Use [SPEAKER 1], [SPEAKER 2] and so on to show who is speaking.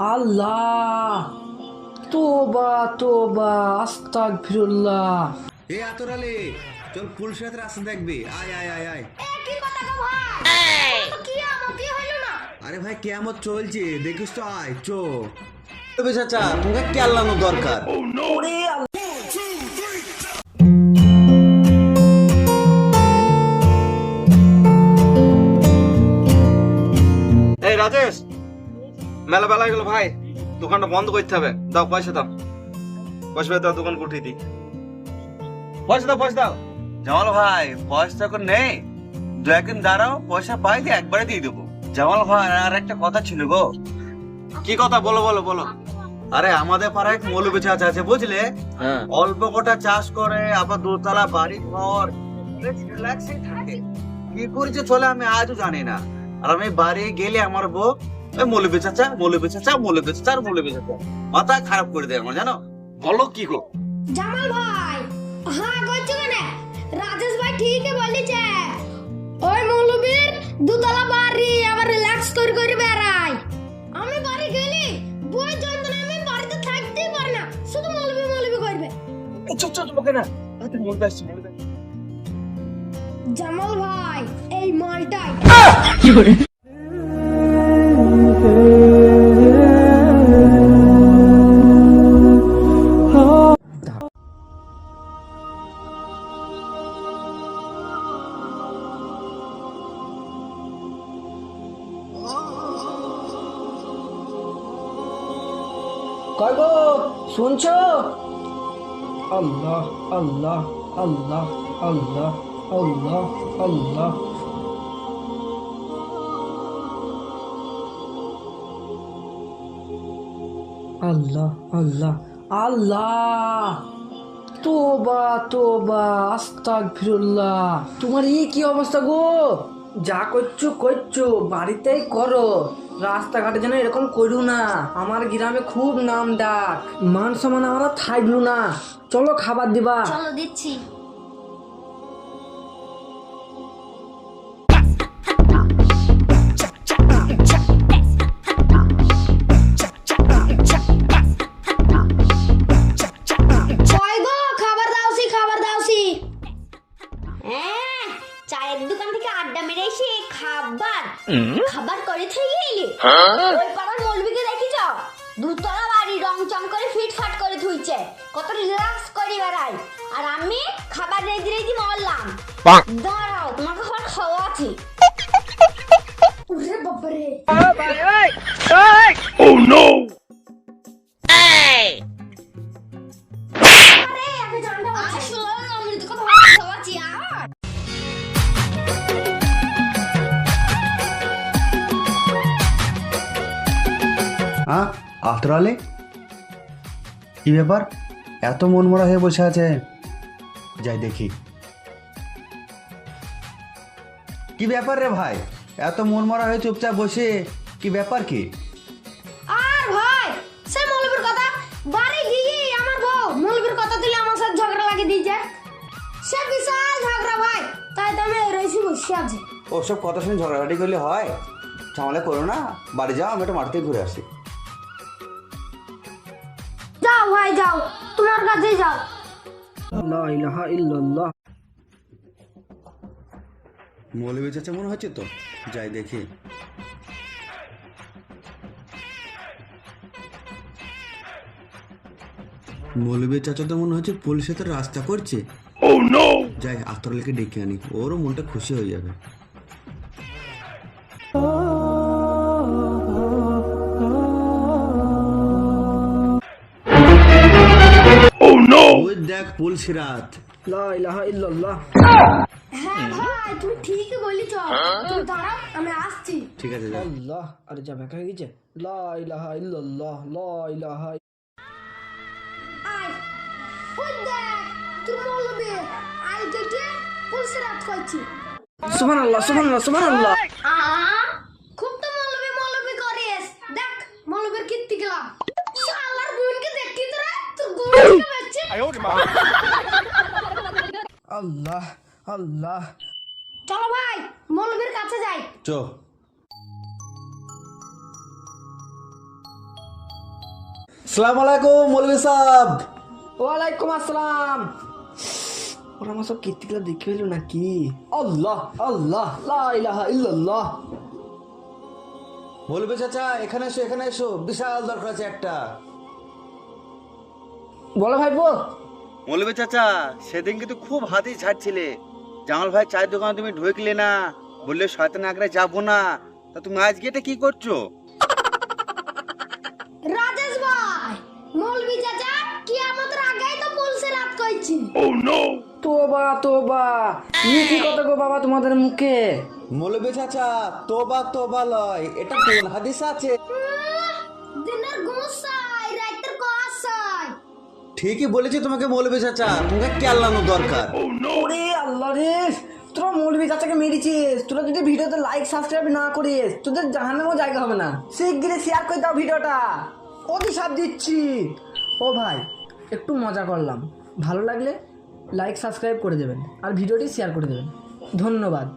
[SPEAKER 1] আল্লাহ। তোবা তোবা আস্তাক ফিরুল্লাহ
[SPEAKER 2] এ আতরালে চল পুলসেরাত রাস্তা দেখবি। আয় আয় আয় আয়।
[SPEAKER 3] কি কথা গো ভাই? কি আমার কি হইল না?
[SPEAKER 2] আরে ভাই কেমন চলছে দেখিস তো আয় চো। তবে চাচা তোমাকে কেলানো দরকার?
[SPEAKER 4] এই রাজেশ। মেলা বেলা গেল ভাই দোকানটা বন্ধ করতে হবে। দাও পয়সা দাও। পয়সা দাও দোকান উঠিয়ে দিই। পয়সা দাও পয়সা দাও।
[SPEAKER 5] জামাল ভাই পয়সা তো এখন নেই। দু একদিন দাঁড়াও পয়সা পাই দিয়ে একবারে দিয়ে দেবো। জামাল ভাই আর একটা কথা ছিল গো।
[SPEAKER 4] কি কথা? বলো বলো বলো।
[SPEAKER 5] আরে আমাদের পাড়ায় এক মৌলবী চাষ আছে বুঝলে?
[SPEAKER 4] হ্যাঁ।
[SPEAKER 5] অল্প কটা চাষ করে আবার দোতলা বাড়ি ঘর। রিল্যাক্সে থাকে। কি করেছে চলে আমি আজও জানি না। আর আমি বাড়ি গেলে আমার বউ মৌলবী চাচা মৌলবী চাচা মৌলবী চাচা আর মৌলবী চাচা। মাথা খারাপ করে দেয় আমার জানো?
[SPEAKER 4] বলো কি গো?
[SPEAKER 3] জামাল ভাই হ্যাঁ করছ কেন? রাজেশ ভাই ঠিকই বলেছে। ওই মৌলবীর দুতলা বাড়ি আবার রিল্যাক্স করে করে বেড়াই আমি বাড়ি গেলি বই যন্ত্রণা আমি বাড়িতে থাকতেই পারি না। শুধু মৌলবী মৌলবী করবে।
[SPEAKER 4] চুপ চুপ চুপ কেন মনে আসছে মনে
[SPEAKER 3] জামাল ভাই এই মালটাই।
[SPEAKER 1] কয় গো? শুনছো? আল্লাহ আল্লাহ আল্লাহ আল্লাহ আল্লাহ আল্লাহ। আল্লাহ আল্লাহ আল্লাহ। তোবা তোবা আস্তাক ফিরুল্লাহ তোমার এই কি অবস্থা গো? যা করছ করছ, বাড়িতেই করো। রাস্তাঘাটে যেন এরকম করু না। আমার গ্রামে খুব নাম ডাক। মান সমান আমরা থাকলু না। চলো খাবার দিবা।
[SPEAKER 3] চলো দিচ্ছি। খাবার খাবার করে থেকে এলি? ওই পাড়ার মৌলবিকে দেখিছ? দুতলা বাড়ি রং চং করে ফিট ফাট করে ধুইছে। কত রিল্যাক্স করে বেড়াই আর আমি খাবার রেডি রেডি মরলাম। দাঁড়াও তোমাকে খাবার খাওয়াছি উরে বাবারে। আরে
[SPEAKER 2] আতরালে কি ব্যাপার? এত মন মরা হয়ে বসে আছে। যাই দেখি। কি ব্যাপার রে ভাই? এত মন মরা হয়ে চুপচাপ বসে কি ব্যাপার কি?
[SPEAKER 3] আর ভাই সে মৌলবীর কথা? বাড়ি গিয়ে আমার বউ মৌলবীর কথা দিলে আমার সাথে ঝগড়া লাগিয়ে দিয়েছে সে বিশাল ঝগড়া ভাই তাই তো আমি রয়েছি বসে আছি।
[SPEAKER 2] ওসব কথা শুনে ঝগড়াঝাটি করলে হয়? ঝামেলা করো না বাড়ি যাও আমি একটা মাঠে ঘুরে আসি।
[SPEAKER 3] যাও ভাই যাও তোমার কাছে যাও।
[SPEAKER 1] লা ইলাহা ইল্লাল্লাহ।
[SPEAKER 2] মৌলবী চাচা মনে হচ্ছে তো? যাই দেখি। মৌলবী চাচা তো মনে হচ্ছে পুলিশের তো রাস্তা করছে। যাই আতরালকে ডেকে আনি। ওরও মনটা খুশি হয়ে যাবে। দেখ পুলসিরাত
[SPEAKER 1] লা ইলাহা ইল্লাল্লাহ।
[SPEAKER 3] হ্যাঁ ভাই তুমি ঠিকই বলেছ। তুমি দাঁড়াও আমি আসছি।
[SPEAKER 2] ঠিক আছে
[SPEAKER 1] আল্লাহ আরে যা ব্যাখ্যা গেছে? লা ইলাহা ইল্লাল্লাহ লা ইলাহা
[SPEAKER 3] আয়। ওই দেখ তুই মৌলবী। আই দেখে পুলিশ রাত করছি।
[SPEAKER 1] সুবহানাল্লাহ সুবহানাল্লাহ সুবহানাল্লাহ। আল্লাহ আল্লাহ।
[SPEAKER 3] চলো ভাই মৌলবীর কাছে যাই।
[SPEAKER 2] চো। সালাম আলাইকুম সাহেব।
[SPEAKER 1] ওয়ালাইকুম আসসালাম। ওরা আমার সব কীর্তিগুলো দেখে ফেলো নাকি? আল্লাহ আল্লাহ লা ইলাহা ইল্লাল্লাহ।
[SPEAKER 2] মৌলভী চাচা এখানে এসো এখানে এসো। বিশাল দরকার আছে একটা।
[SPEAKER 1] বলো ভাই বল।
[SPEAKER 5] মৌলভী চাচা সেদিন কিন্তু খুব হাতি ছাড়ছিলে। জামাল ভাই চায়ের দোকানে তুমি ঢুকলে না। বললে শয়তান আগ্রে যাব না। তা তুমি আজকে এটা কি করছ?
[SPEAKER 3] রাজেশ ভাই মৌলবি চাচা কি আমাদের আগেই তো বলছে রাত কইছি।
[SPEAKER 1] ও নো তোবা তোবা। ই কি কথা গো বাবা তোমাদের মুখে?
[SPEAKER 2] মৌলভী চাচা তোবা তোবা লয়। এটা কোন হাদিস আছে।
[SPEAKER 3] দিনের কসাই
[SPEAKER 2] ঠিকই বলেছি তোমাকে মৌলভী চাচা। তোমাকে কেলানো দরকার।
[SPEAKER 1] ওরে আল্লাহ রে তোরা মৌলবি চাচাকে মেরেছিস। তোরা যদি ভিডিওতে লাইক সাবস্ক্রাইব না করিস তোদের জাহান্নামেও জায়গা হবে না। শিগগিরই শেয়ার করে দাও ভিডিওটা। অভিশাপ দিচ্ছি। ও ভাই একটু মজা করলাম। ভালো লাগলে লাইক সাবস্ক্রাইব করে দেবেন। আর ভিডিওটি শেয়ার করে দেবেন। ধন্যবাদ।